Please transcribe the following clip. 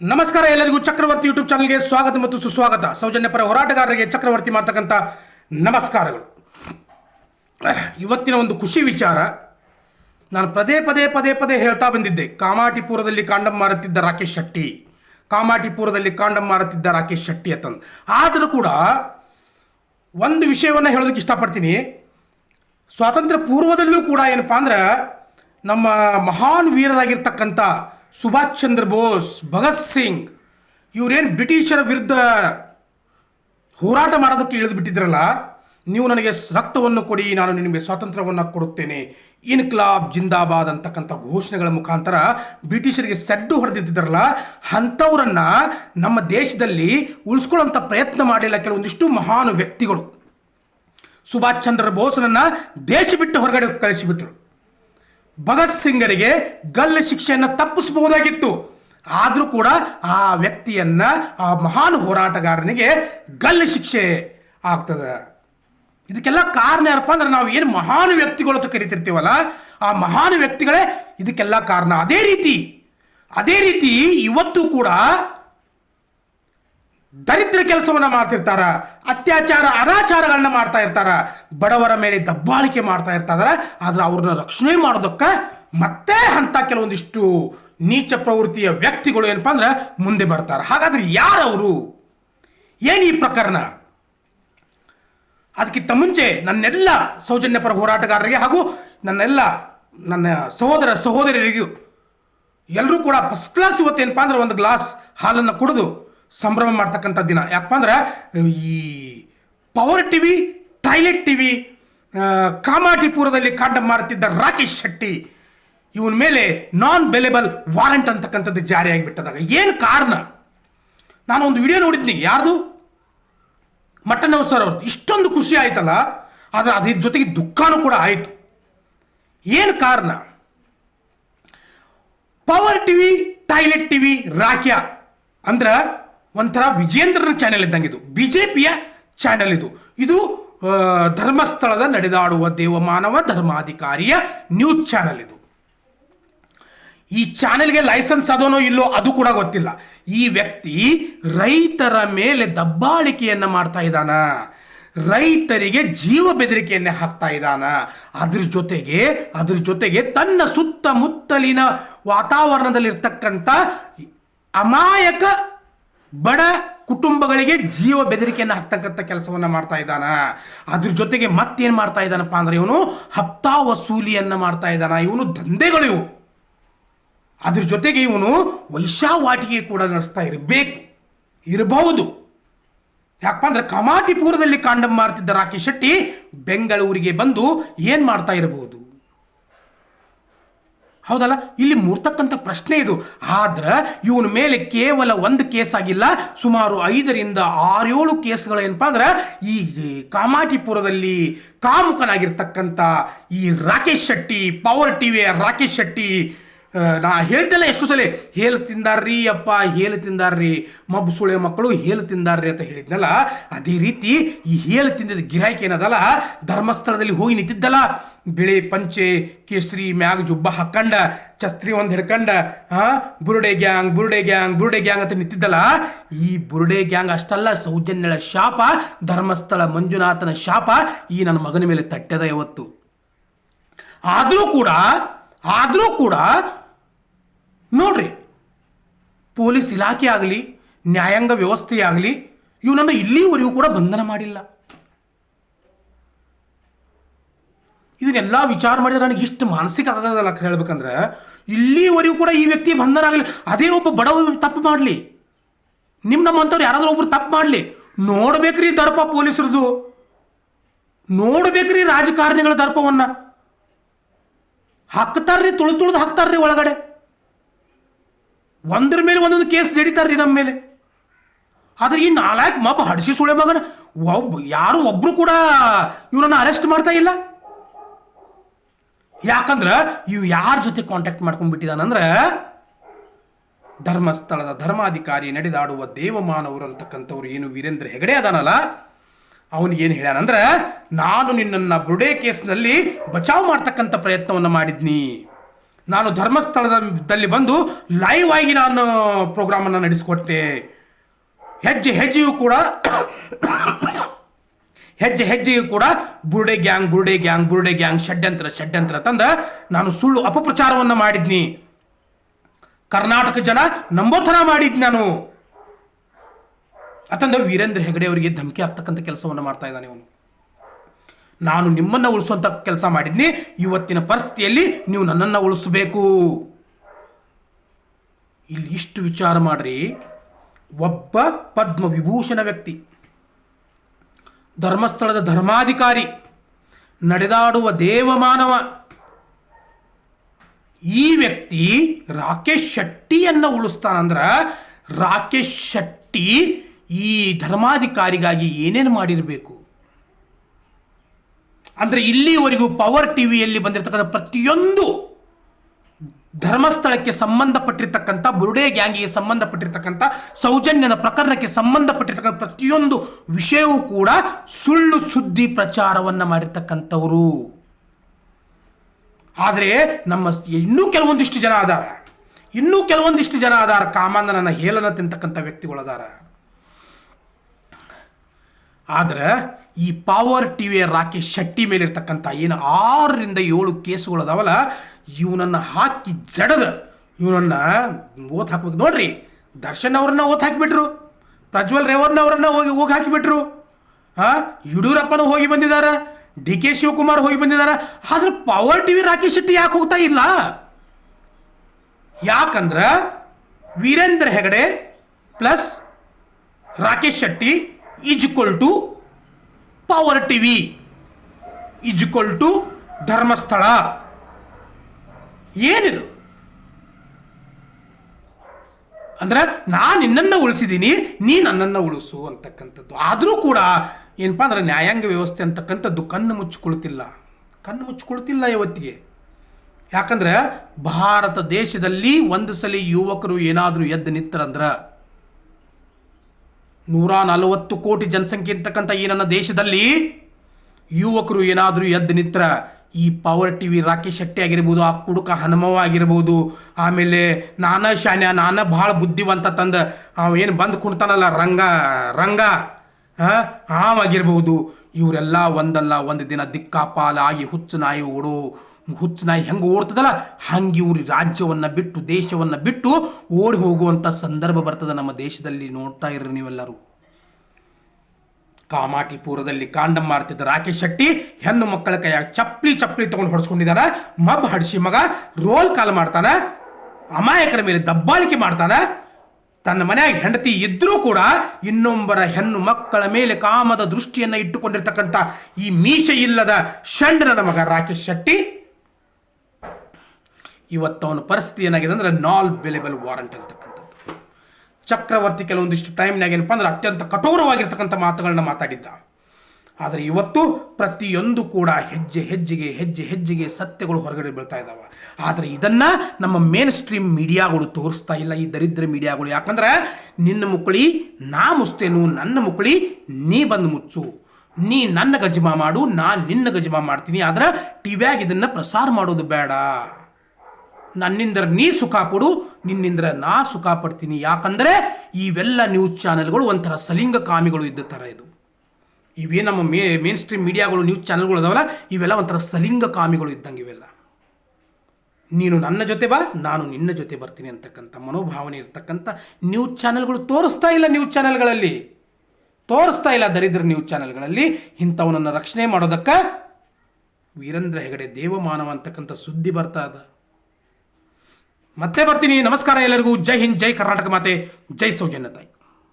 ನಮಸ್ಕಾರ ಎಲ್ಲರಿಗೂ ಚಕ್ರವರ್ತಿ ಯೂಟ್ಯೂಬ್ ಚಾನಲ್ಗೆ ಸ್ವಾಗತ ಮತ್ತು ಸುಸ್ವಾಗತ. ಸೌಜನ್ಯ ಪರ ಹೋರಾಟಗಾರರಿಗೆ ಚಕ್ರವರ್ತಿ ಮಾಡ್ತಕ್ಕಂಥ ನಮಸ್ಕಾರಗಳು. ಇವತ್ತಿನ ಒಂದು ಖುಷಿ ವಿಚಾರ, ನಾನು ಪದೇ ಪದೇ ಪದೇ ಪದೇ ಹೇಳ್ತಾ ಬಂದಿದ್ದೆ. ಕಾಮಾಟಿಪುರದಲ್ಲಿ ಕಾಂಡಂ ಮಾರುತ್ತಿದ್ದ ರಾಕೇಶ್ ಶೆಟ್ಟಿ. ಕಾಮಾಟಿಪುರದಲ್ಲಿ ಕಾಂಡಂ ಮಾರುತ್ತಿದ್ದ ರಾಕೇಶ್ ಶೆಟ್ಟಿ ಅಂತಂದು ಆದರೂ ಕೂಡ ಒಂದು ವಿಷಯವನ್ನು ಹೇಳೋದಕ್ಕೆ ಇಷ್ಟಪಡ್ತೀನಿ. ಸ್ವಾತಂತ್ರ್ಯ ಪೂರ್ವದಲ್ಲೂ ಕೂಡ ಏನಪ್ಪ ಅಂದ್ರೆ, ನಮ್ಮ ಮಹಾನ್ ವೀರರಾಗಿರ್ತಕ್ಕಂಥ ಸುಭಾಷ್ ಚಂದ್ರ ಬೋಸ್, ಭಗತ್ ಸಿಂಗ್, ಇವರೇನು ಬ್ರಿಟಿಷರ ವಿರುದ್ಧ ಹೋರಾಟ ಮಾಡೋದಕ್ಕೆ ಇಳಿದು ಬಿಟ್ಟಿದ್ರಲ್ಲ, ನೀವು ನನಗೆ ರಕ್ತವನ್ನು ಕೊಡಿ, ನಾನು ನಿಮಗೆ ಸ್ವಾತಂತ್ರ್ಯವನ್ನು ಕೊಡುತ್ತೇನೆ. ಇನ್ಕ್ಲಾಬ್, ಜಿಂದಾಬಾದ್ ಅಂತಕ್ಕಂಥ ಘೋಷಣೆಗಳ ಮುಖಾಂತರ ಬ್ರಿಟಿಷರಿಗೆ ಸೆಡ್ಡು ಹೊಡೆದಿದ್ದರಲ್ಲ ಅಂಥವ್ರನ್ನ ನಮ್ಮ ದೇಶದಲ್ಲಿ ಉಳಿಸ್ಕೊಳ್ಳೋಂಥ ಪ್ರಯತ್ನ ಮಾಡಿಲ್ಲ ಕೆಲವೊಂದಿಷ್ಟು ಮಹಾನ್ ವ್ಯಕ್ತಿಗಳು. ಸುಭಾಷ್ ಚಂದ್ರ ಬೋಸ್ನನ್ನು ದೇಶ ಬಿಟ್ಟು ಹೊರಗಡೆ ಕಳಿಸಿಬಿಟ್ರು. ಭಗತ್ ಸಿಂಗರಿಗೆ ಗಲ್ಲು ಶಿಕ್ಷೆಯನ್ನು ತಪ್ಪಿಸಬಹುದಾಗಿತ್ತು. ಆದರೂ ಕೂಡ ಆ ವ್ಯಕ್ತಿಯನ್ನ, ಆ ಮಹಾನ್ ಹೋರಾಟಗಾರನಿಗೆ ಗಲ್ಲು ಶಿಕ್ಷೆ ಆಗ್ತದೆ. ಇದಕ್ಕೆಲ್ಲ ಕಾರಣ ಏನಪ್ಪ ಅಂದ್ರೆ ನಾವು ಏನು ಮಹಾನ್ ವ್ಯಕ್ತಿಗಳು ಅಂತ ಕರಿತಿರ್ತೀವಲ್ಲ, ಆ ಮಹಾನ್ ವ್ಯಕ್ತಿಗಳೇ ಇದಕ್ಕೆಲ್ಲ ಕಾರಣ. ಅದೇ ರೀತಿ ಅದೇ ರೀತಿ ಇವತ್ತು ಕೂಡ ದರಿದ್ರ ಕೆಲಸವನ್ನ ಮಾಡ್ತಿರ್ತಾರ, ಅತ್ಯಾಚಾರ, ಅನಾಚಾರಗಳನ್ನ ಮಾಡ್ತಾ ಇರ್ತಾರ, ಬಡವರ ಮೇಲೆ ದಬ್ಬಾಳಿಕೆ ಮಾಡ್ತಾ ಇರ್ತಾರ, ಆದ್ರೆ ಅವ್ರನ್ನ ರಕ್ಷಣೆ ಮಾಡೋದಕ್ಕೆ ಮತ್ತೆ ಅಂತ ಕೆಲವೊಂದಿಷ್ಟು ನೀಚ ಪ್ರವೃತ್ತಿಯ ವ್ಯಕ್ತಿಗಳು ಏನಪ್ಪ ಅಂದ್ರೆ ಮುಂದೆ ಬರ್ತಾರೆ. ಹಾಗಾದ್ರೆ ಯಾರವರು? ಏನು ಈ ಪ್ರಕರಣ? ಅದಕ್ಕಿಂತ ಮುಂಚೆ ನನ್ನೆಲ್ಲ ಸೌಜನ್ಯ ಪರ ಹೋರಾಟಗಾರರಿಗೆ ಹಾಗೂ ನನ್ನೆಲ್ಲ ನನ್ನ ಸಹೋದರ ಸಹೋದರಿಯರಿಗೂ ಎಲ್ಲರೂ ಕೂಡ ಫಸ್ಟ್ ಕ್ಲಾಸ್ ಇವತ್ತೇನಪ್ಪ ಅಂದ್ರೆ ಒಂದು ಗ್ಲಾಸ್ ಹಾಲನ್ನು ಕುಡಿದು ಸಂಭ್ರಮ ಮಾಡ್ತಕ್ಕಂಥ ದಿನ. ಯಾಕಪ್ಪ ಅಂದ್ರೆ ಈ ಪವರ್ ಟಿವಿ ಟಾಯ್ಲೆಟ್ ಟಿವಿ ಕಾಮಾಟಿಪುರದಲ್ಲಿ ಕಾಂಡ ಮಾರುತ್ತಿದ್ದ ರಾಕೇಶ್ ಶೆಟ್ಟಿ, ಇವನ ಮೇಲೆ ನಾನ್ ಬೆಲೆಬಲ್ ವಾರಂಟ್ ಅಂತಕ್ಕಂಥದ್ದು ಜಾರಿಯಾಗಿಬಿಟ್ಟದಾಗ ಏನು ಕಾರಣ? ನಾನು ಒಂದು ವಿಡಿಯೋ ನೋಡಿದ್ನಿ, ಯಾರ್ದು? ಮಟ್ಟನವ್ ಸರ್ ಅವ್ರದ್ದು. ಇಷ್ಟೊಂದು ಖುಷಿ ಆಯ್ತಲ್ಲ, ಆದರೆ ಅದ್ರ ಜೊತೆಗೆ ದುಃಖನೂ ಕೂಡ ಆಯಿತು. ಏನು ಕಾರಣ? ಪವರ್ ಟಿವಿ ಟಾಯ್ಲೆಟ್ ಟಿವಿ ರಾಕ್ಯ ಅಂದ್ರ ಒಂಥರ ವಿಜೇಂದ್ರನ ಚಾನೆಲ್ ಇದ್ದಂಗೆ ಇದು. ಪಿಯ ಚಾನೆಲ್ ಇದು. ಇದು ಧರ್ಮಸ್ಥಳದ ನಡೆದಾಡುವ ದೇವಮಾನವ ಧರ್ಮಾಧಿಕಾರಿಯ ನ್ಯೂಸ್ ಚಾನೆಲ್ ಇದು. ಈ ಚಾನೆಲ್ಗೆ ಲೈಸೆನ್ಸ್ ಅದೋನೋ ಇಲ್ಲೋ ಅದು ಕೂಡ ಗೊತ್ತಿಲ್ಲ. ಈ ವ್ಯಕ್ತಿ ರೈತರ ಮೇಲೆ ದಬ್ಬಾಳಿಕೆಯನ್ನ ಮಾಡ್ತಾ ಇದ್ದಾನ. ರೈತರಿಗೆ ಜೀವ ಬೆದರಿಕೆಯನ್ನೇ ಹಾಕ್ತಾ ಇದ್ದಾನ. ಅದ್ರ ಜೊತೆಗೆ ಅದ್ರ ಜೊತೆಗೆ ತನ್ನ ಸುತ್ತಮುತ್ತಲಿನ ವಾತಾವರಣದಲ್ಲಿರ್ತಕ್ಕಂಥ ಅಮಾಯಕ ಬಡ ಕುಟುಂಬಗಳಿಗೆ ಜೀವ ಬೆದರಿಕೆಯನ್ನು ಹಾಕ್ತಕ್ಕಂಥ ಕೆಲಸವನ್ನು ಮಾಡ್ತಾ ಇದ್ದಾನ. ಅದ್ರ ಜೊತೆಗೆ ಮತ್ತೇನು ಮಾಡ್ತಾ ಇದ್ದಾನಪ್ಪ ಅಂದ್ರೆ ಇವನು ಹಪ್ತಾ ವಸೂಲಿಯನ್ನ ಮಾಡ್ತಾ ಇದ್ದಾನ. ಇವನು ದಂಧೆಗಳು ಇವು. ಅದ್ರ ಜೊತೆಗೆ ಇವನು ವೈಶಾವಾಟಿಕೆ ಕೂಡ ನಡೆಸ್ತಾ ಇರಬೇಕು. ಇರಬಹುದು. ಯಾಕಪ್ಪ ಅಂದ್ರೆ ಕಮಾಟಿಪುರದಲ್ಲಿ ಕಾಂಡಂ ಮಾರ್ತಿದ್ದ ರಾಕೇಶ್ ಶೆಟ್ಟಿ ಬೆಂಗಳೂರಿಗೆ ಬಂದು ಏನು ಮಾಡ್ತಾ ಇರಬಹುದು ಹೌದಲ್ಲ? ಇಲ್ಲಿ ಮೂರ್ತಕ್ಕಂಥ ಪ್ರಶ್ನೆ ಇದು. ಆದ್ರೆ, ಇವನ ಮೇಲೆ ಕೇವಲ ಒಂದು ಕೇಸ್ ಆಗಿಲ್ಲ ಸುಮಾರು ಐದರಿಂದ ಆರೇಳು ಕೇಸ್ಗಳು ಏನಪ್ಪ ಅಂದ್ರೆ, ಈ ಕಾಮಾಟಿಪುರದಲ್ಲಿ ಕಾಮುಕನಾಗಿರ್ತಕ್ಕಂಥ ಈ ರಾಕೇಶ್ ಶೆಟ್ಟಿ, ಪವರ್ ಟಿವಿಯ ರಾಕೇಶ್ ಶೆಟ್ಟಿ ನಾ ಹೇಳ್ತಿಲ್ಲ ಎಷ್ಟು ಸಲ, ಹೇಲು ತಿಂದಾರ್ರಿ ಅಪ್ಪ, ಹೇಲು ತಿಂದಾರ್ರಿ ಮಬ್ಬು ಸುಳೆ ಮಕ್ಕಳು ಹೇಲು ತಿಂದಾರ್ರಿ ಅಂತ ಹೇಳಿದ್ನಲ್ಲ, ಅದೇ ರೀತಿ ಈ ಹೇಲು ತಿಂದಿದ್ದ ಗಿರಾಕಿ ಏನದಲ್ಲ, ಧರ್ಮಸ್ಥಳದಲ್ಲಿ ಹೋಗಿ ನಿಂತಿದ್ದಲ್ಲ, ಬಿಳಿ ಪಂಚೆ, ಕೇಸರಿ, ಮ್ಯಾಗ ಜುಬ್ಬ ಹಾಕಂಡ ಛಸ್ತ್ರಿ ಒಂದು ಹಿಡ್ಕಂಡ ಹಾ ಬುರುಡೆ ಗ್ಯಾಂಗ್ ಬುರುಡೆ ಗ್ಯಾಂಗ್ ಬುರುಡೆ ಗ್ಯಾಂಗ್ ಅಂತ ನಿಂತಿದ್ದಲ್ಲ, ಈ ಬುರುಡೆ ಗ್ಯಾಂಗ್ ಅಷ್ಟಲ್ಲ, ಸೌಜನ್ಯಳ ಶಾಪ, ಧರ್ಮಸ್ಥಳ ಮಂಜುನಾಥನ ಶಾಪ, ಈ ನನ್ನ ಮಗನ ಮೇಲೆ ತಟ್ಟದ ಇವತ್ತು ಆದರೂ ಕೂಡ ಆದರೂ ಕೂಡ, ನೋಡ್ರಿ, ಪೊಲೀಸ್ ಇಲಾಖೆ ಆಗಲಿ, ನ್ಯಾಯಾಂಗ ವ್ಯವಸ್ಥೆ ಆಗಲಿ, ಇವನನ್ನು ಇಲ್ಲಿವರೆಗೂ ಕೂಡ ಬಂಧನ ಮಾಡಿಲ್ಲ. ಇದನ್ನೆಲ್ಲ ವಿಚಾರ ಮಾಡಿದ್ರೆ ನನಗೆ ಇಷ್ಟು ಮಾನಸಿಕ ಆಗೋದಲ್ಲ ಹೇಳ್ಬೇಕಂದ್ರೆ, ಇಲ್ಲಿವರೆಗೂ ಕೂಡ ಈ ವ್ಯಕ್ತಿ ಬಂಧನ ಆಗಲಿ, ಅದೇ ಒಬ್ಬ ಬಡವ ತಪ್ಪು ಮಾಡಲಿ. ನಿಮ್ಮ ನಮ್ಮಂಥವ್ರು ಯಾರಾದರೂ ಒಬ್ರು ತಪ್ಪು ಮಾಡಲಿ. ನೋಡ್ಬೇಕ್ರಿ ದರ್ಪ ಪೊಲೀಸರದು ನೋಡ್ಬೇಕ್ರಿ ರಾಜಕಾರಣಿಗಳ ದರ್ಪವನ್ನ. ಹಾಕ್ತಾರ್ರಿ ತುಳು ತುಳಿದು ಹಾಕ್ತಾರ್ರಿ ಒಳಗಡೆ. ಒಂದ್ರ ಮೇಲೆ ಒಂದೊಂದು ಕೇಸ್ ಜಡಿತಾರ್ರಿ ನಮ್ಮ ಮೇಲೆ. ಆದ್ರೆ ಈ ನಾಲ್ಕು ಮಬ್ಬ ಹಡಿಸಿ ಸುಳೆ ಮಗನ ಒಬ್ಬ ಯಾರು ಒಬ್ರು ಕೂಡ ಇವನನ್ನ ಅರೆಸ್ಟ್ ಮಾಡ್ತಾ ಇಲ್ಲ. ಯಾಕಂದ್ರ ಇವ್ ಯಾರ ಜೊತೆ ಕಾಂಟ್ಯಾಕ್ಟ್ ಮಾಡ್ಕೊಂಡ್ಬಿಟ್ಟಿದಾನಂದ್ರ ಧರ್ಮಸ್ಥಳದ ಧರ್ಮಾಧಿಕಾರಿ ನಡೆದಾಡುವ ದೇವಮಾನವರು ಅಂತಕ್ಕಂಥವ್ರು ಏನು ವೀರೇಂದ್ರ ಹೆಗಡೆ ಅದಾನಲ್ಲ ಅವನಿಗೆ ಏನು ಹೇಳ್ಯಾನಂದ್ರೆ, ನಾನು ನಿನ್ನನ್ನು ಬುರುಡೆ ಕೇಸ್ನಲ್ಲಿ ಬಚಾವ್ ಮಾಡ್ತಕ್ಕಂಥ ಪ್ರಯತ್ನವನ್ನು ಮಾಡಿದ್ನಿ. ನಾನು ಧರ್ಮಸ್ಥಳದಲ್ಲಿ ಬಂದು ಲೈವ್ ಆಗಿ ನಾನು ಪ್ರೋಗ್ರಾಮನ್ನು ನಡೆಸಿಕೊಟ್ಟೆ. ಹೆಜ್ಜೆ ಹೆಜ್ಜೆಯೂ ಕೂಡ, ಹೆಜ್ಜೆ ಹೆಜ್ಜೆಯೂ ಕೂಡ ಬುರುಡೆ ಗ್ಯಾಂಗ್ ಬುರುಡೆ ಗ್ಯಾಂಗ್ ಬುರುಡೆ ಗ್ಯಾಂಗ್, ಷಡ್ಯಂತ್ರ ಷಡ್ಯಂತ್ರ ತಂದ ನಾನು ಸುಳ್ಳು ಅಪಪ್ರಚಾರವನ್ನು ಮಾಡಿದ್ನಿ. ಕರ್ನಾಟಕ ಜನ ನಂಬೋಥರ ಮಾಡಿದ್ನಿ ಮಾಡಿದ್ ನಾನು. ಅತಂದ ವೀರೇಂದ್ರ ಹೆಗಡೆ ಅವರಿಗೆ ಧಮಕಿ ಆಗ್ತಕ್ಕಂಥ ಕೆಲಸವನ್ನು ಮಾಡ್ತಾ ಇದ್ದಾನೆ ಅವನು ನಾನು ನಿಮ್ಮನ್ನು ಉಳಿಸುವಂಥ ಕೆಲಸ ಮಾಡಿದ್ನಿ, ಇವತ್ತಿನ ಪರಿಸ್ಥಿತಿಯಲ್ಲಿ ನೀವು ನನ್ನನ್ನು ಉಳಿಸಬೇಕು. ಇಲ್ಲಿ ಇಷ್ಟು ವಿಚಾರ ಮಾಡ್ರಿ. ಒಬ್ಬ ಪದ್ಮ ವಿಭೂಷಣ ವ್ಯಕ್ತಿ, ಧರ್ಮಸ್ಥಳದ ಧರ್ಮಾಧಿಕಾರಿ, ನಡೆದಾಡುವ ದೇವಮಾನವ, ಈ ವ್ಯಕ್ತಿ ರಾಕೇಶ್ ಶೆಟ್ಟಿಯನ್ನು ಉಳಿಸ್ತಾನಂದ್ರ ರಾಕೇಶ್ ಶೆಟ್ಟಿ ಈ ಧರ್ಮಾಧಿಕಾರಿಗಾಗಿ ಏನೇನು ಮಾಡಿರಬೇಕು? ಅಂದರೆ ಇಲ್ಲಿವರೆಗೂ ಪವರ್ ಟಿವಿಯಲ್ಲಿ ಬಂದಿರತಕ್ಕಂಥ ಪ್ರತಿಯೊಂದು ಧರ್ಮಸ್ಥಳಕ್ಕೆ ಸಂಬಂಧಪಟ್ಟಿರ್ತಕ್ಕಂಥ, ಬುರುಡೆ ಗ್ಯಾಂಗಿಗೆ ಸಂಬಂಧಪಟ್ಟಿರ್ತಕ್ಕಂಥ, ಸೌಜನ್ಯದ ಪ್ರಕರಣಕ್ಕೆ ಸಂಬಂಧಪಟ್ಟಿರ್ತಕ್ಕಂಥ ಪ್ರತಿಯೊಂದು ವಿಷಯವೂ ಕೂಡ ಸುಳ್ಳು ಸುದ್ದಿ ಪ್ರಚಾರವನ್ನು ಮಾಡಿರ್ತಕ್ಕಂಥವರು. ಆದರೆ ನಮ್ಮ ಇನ್ನೂ ಕೆಲವೊಂದಿಷ್ಟು ಜನ ಅದಾರ ಇನ್ನೂ ಕೆಲವೊಂದಿಷ್ಟು ಜನ ಅದಾರ ಕಾಮಾಂಧನನ್ನ ಹೇಳನ ತಿಂತಕ್ಕಂಥ ವ್ಯಕ್ತಿಗಳು ಅದಾರ ಆದ್ರೆ ಈ ಪವರ್ ವಿ ರಾಕೇಶ್ ಶೆಟ್ಟಿ ಮೇಲೆ ಇರ್ತಕ್ಕಂಥ ಏನು ಆರರಿಂದ ಏಳು ಕೇಸುಗಳು ಅದಾವಲ್ಲ ಇವನನ್ನು ಹಾಕಿ ಜಡದ, ಇವನನ್ನ ಓತ್ ಹಾಕ್ಬೇಕು. ನೋಡ್ರಿ, ದರ್ಶನ್ ಅವ್ರನ್ನ ಓತ್ ಹಾಕಿಬಿಟ್ರು, ಪ್ರಜ್ವಲ್ ರೇವಣ್ಣ ಅವರನ್ನ ಹೋಗಿ ಹೋಗಿ ಹಾಕಿಬಿಟ್ರು ಹಾ ಯಡಿಯೂರಪ್ಪನೂ ಹೋಗಿ ಬಂದಿದ್ದಾರೆ ಡಿ ಕೆ ಶಿವಕುಮಾರ್ ಹೋಗಿ ಬಂದಿದ್ದಾರೆ ಆದ್ರೆ ಪವರ್ ಟಿವಿ ರಾಕೇಶ್ ಶೆಟ್ಟಿ ಯಾಕೆ ಹೋಗ್ತಾ ಇಲ್ಲ? ಯಾಕಂದ್ರ Veerendra Hegde plus Rakesh Shetty is to power TV is equal to Dharmasthala ಏನಿದು? ಅಂದ್ರೆ ನಾನು ನಿನ್ನನ್ನು ಉಳಿಸಿದ್ದೀನಿ ನೀ ನನ್ನನ್ನು ಉಳಿಸು ಅಂತಕ್ಕಂಥದ್ದು. ಆದರೂ ಕೂಡ ಏನಪ್ಪಾ ಅಂದ್ರೆ ನ್ಯಾಯಾಂಗ ವ್ಯವಸ್ಥೆ ಅಂತಕ್ಕಂಥದ್ದು ಕಣ್ಣು ಮುಚ್ಚಿಕೊಳ್ತಿಲ್ಲ. ಕಣ್ಣು ಮುಚ್ಚಿಕೊಳ್ತಿಲ್ಲ ಇವತ್ತಿಗೆ. ಯಾಕಂದ್ರೆ ಭಾರತ ದೇಶದಲ್ಲಿ ಒಂದು ಸಲ ಯುವಕರು ಏನಾದರೂ ಎದ್ದು ನಿತ್ತರಂದ್ರೆ ನೂರ ನಲವತ್ತು ಕೋಟಿ ಜನಸಂಖ್ಯೆ ಇರ್ತಕ್ಕಂಥ ಈ ನನ್ನ ದೇಶದಲ್ಲಿ ಯುವಕರು ಏನಾದರೂ ಎದ್ದು ನಿತ್ರ ಈ power T V Rakesh Shetty ಆಗಿರ್ಬೋದು, ಆ ಕುಡುಕ ಹನುಮವ ಆಗಿರ್ಬೋದು, ಆಮೇಲೆ ನಾನ ಶಾನ್ಯ, ನಾನ ಭಾಳ ಬುದ್ಧಿವಂತ ತಂದ ಏನು ಬಂದು ಕುಣ್ತಾನಲ್ಲ, ರಂಗ ರಂಗ ಆಗಿರ್ಬೋದು, ಇವರೆಲ್ಲ ಒಂದಲ್ಲ, ಒಂದು ದಿನ ದಿಕ್ಕಾಪಾಲಾಗಿ ಹುಚ್ಚು ನಾಯಿ ಓಡೋ ಹುಚ್ಚು ನಾಯಿ ಹೆಂಗೆ ಓಡ್ತದಲ್ಲ? ಹಂಗೆ ಇವ್ರಿ ರಾಜ್ಯವನ್ನು ಬಿಟ್ಟು, ದೇಶವನ್ನು ಬಿಟ್ಟು ಓಡಿ ಹೋಗುವಂಥ ಸಂದರ್ಭ ಬರ್ತದೆ ನಮ್ಮ ದೇಶದಲ್ಲಿ ನೋಡ್ತಾ ಇರ್ರಿ ನೀವೆಲ್ಲರೂ. ಕಾಮಾಟಿಪುರದಲ್ಲಿ ಕಾಂಡಂ ಮಾರ್ತಿದ್ದ ರಾಕೇಶ್ ಶೆಟ್ಟಿ ಹೆಣ್ಣು ಮಕ್ಕಳ ಕೈಯಾಗ ಚಪ್ಪಲಿ ಚಪ್ಪಲಿ ತಗೊಂಡು ಹೊಡ್ಸ್ಕೊಂಡಿದ್ದಾನ ಮಬ್ ಹಡಿಸಿ ಮಗ, ರೋಲ್ ಕಾಲ್ ಮಾಡ್ತಾನ. ಅಮಾಯಕರ ಮೇಲೆ ದಬ್ಬಾಳಿಕೆ ಮಾಡ್ತಾನ. ತನ್ನ ಮನೆಯಾಗ ಹೆಂಡತಿ ಇದ್ರೂ ಕೂಡ ಇನ್ನೊಬ್ಬರ ಹೆಣ್ಣು ಮಕ್ಕಳ ಮೇಲೆ ಕಾಮದ ದೃಷ್ಟಿಯನ್ನ ಇಟ್ಟುಕೊಂಡಿರ್ತಕ್ಕಂಥ ಈ ಮೀಸೆ ಇಲ್ಲದ ಷಂಡ್ರನ ಮಗ ರಾಕೇಶ್ ಶೆಟ್ಟಿ ಇವತ್ತು ಅವನ ಪರಿಸ್ಥಿತಿ ಏನಾಗಿದೆ ಅಂದ್ರೆ ನಾಲ್ ಬೆಲೆಬಲ್ ವಾರಂಟ್ ಅಂತಕ್ಕಂಥದ್ದು. ಚಕ್ರವರ್ತಿ ಕೆಲವೊಂದಿಷ್ಟು ಟೈಮ್ನಾಗ ಏನಪ್ಪ ಅಂದ್ರೆ ಅತ್ಯಂತ ಕಠೋರವಾಗಿರ್ತಕ್ಕಂಥ ಮಾತುಗಳನ್ನ ಮಾತಾಡಿದ್ದ. ಆದರೆ ಇವತ್ತು ಪ್ರತಿಯೊಂದು ಕೂಡ ಹೆಜ್ಜೆ ಹೆಜ್ಜೆಗೆ ಹೆಜ್ಜೆ ಹೆಜ್ಜೆಗೆ ಸತ್ಯಗಳು ಹೊರಗಡೆ ಬೀಳ್ತಾ ಇದ್ದಾವೆ. ಆದರೆ ಇದನ್ನು ನಮ್ಮ ಮೇನ್ ಸ್ಟ್ರೀಮ್ ಮೀಡಿಯಾಗಳು ತೋರಿಸ್ತಾ ಇಲ್ಲ. ಈ ದರಿದ್ರ ಮೀಡಿಯಾಗಳು ಯಾಕಂದ್ರೆ ನಿನ್ನ ಮುಕ್ಕಳಿ, ನಾ ಮುಸ್ತೇನು, ನನ್ನ ಮುಕ್ಕಳಿ, ನೀ ಬಂದು ಮುಚ್ಚು. ನೀ ನನ್ನ ಗಜಮಾ ಮಾಡು ನಾನು ನಿನ್ನ ಗಜಮಾ ಮಾಡ್ತೀನಿ. ಆದರೆ ಟಿವ್ಯಾಗ ಇದನ್ನು ಪ್ರಸಾರ ಮಾಡೋದು ಬೇಡ. ನನ್ನಿಂದ ನೀ ಸುಖ ಪಡು ನಿನ್ನಿಂದ ನಾ ಸುಖ ಪಡ್ತೀನಿ. ಯಾಕಂದ್ರೆ ಇವೆಲ್ಲ ನ್ಯೂಸ್ ಚಾನೆಲ್ಗಳು ಒಂಥರ ಸಲಿಂಗ ಕಾಮಿಗಳು ಇದ್ದ ಥರ ಇದು. ಇವೇ ನಮ್ಮ ಮೇ ಮೇನ್ ಸ್ಟ್ರೀಮ್ ಮೀಡಿಯಾಗಳು ನ್ಯೂಸ್ ಚಾನೆಲ್ಗಳು ಅದಾವಲ್ಲ, ಇವೆಲ್ಲ ಒಂಥರ ಸಲಿಂಗ ಕಾಮಿಗಳು ಇದ್ದಂಗೆ ಇವೆಲ್ಲ. ನೀನು ನನ್ನ ಜೊತೆ ಬಾ, ನಾನು ನಿನ್ನ ಜೊತೆ ಬರ್ತೀನಿ ಅಂತಕ್ಕಂಥ ಮನೋಭಾವನೆ ಇರ್ತಕ್ಕಂಥ ನ್ಯೂಸ್ ಚಾನೆಲ್ಗಳು ತೋರಿಸ್ತಾ ಇಲ್ಲ ನ್ಯೂಸ್ ಚಾನೆಲ್ಗಳಲ್ಲಿ ತೋರಿಸ್ತಾ ಇಲ್ಲ ದರಿದ್ರ ನ್ಯೂಸ್ ಚಾನೆಲ್ಗಳಲ್ಲಿ ಇಂಥವನನ್ನು ರಕ್ಷಣೆ ಮಾಡೋದಕ್ಕೆ ವೀರೇಂದ್ರ ಹೆಗಡೆ ದೇವಮಾನವ ಅಂತಕ್ಕಂಥ ಸುದ್ದಿ ಬರ್ತಾ ಅದ. ಮತ್ತೆ ಬರ್ತೀನಿ. ನಮಸ್ಕಾರ ಎಲ್ಲರಿಗೂ. ಜೈ ಹಿಂದ್ ಜೈ ಕರ್ನಾಟಕ ಮಾತೆ. ಜೈ ಸೌಜನ್ಯ ತಾಯಿ.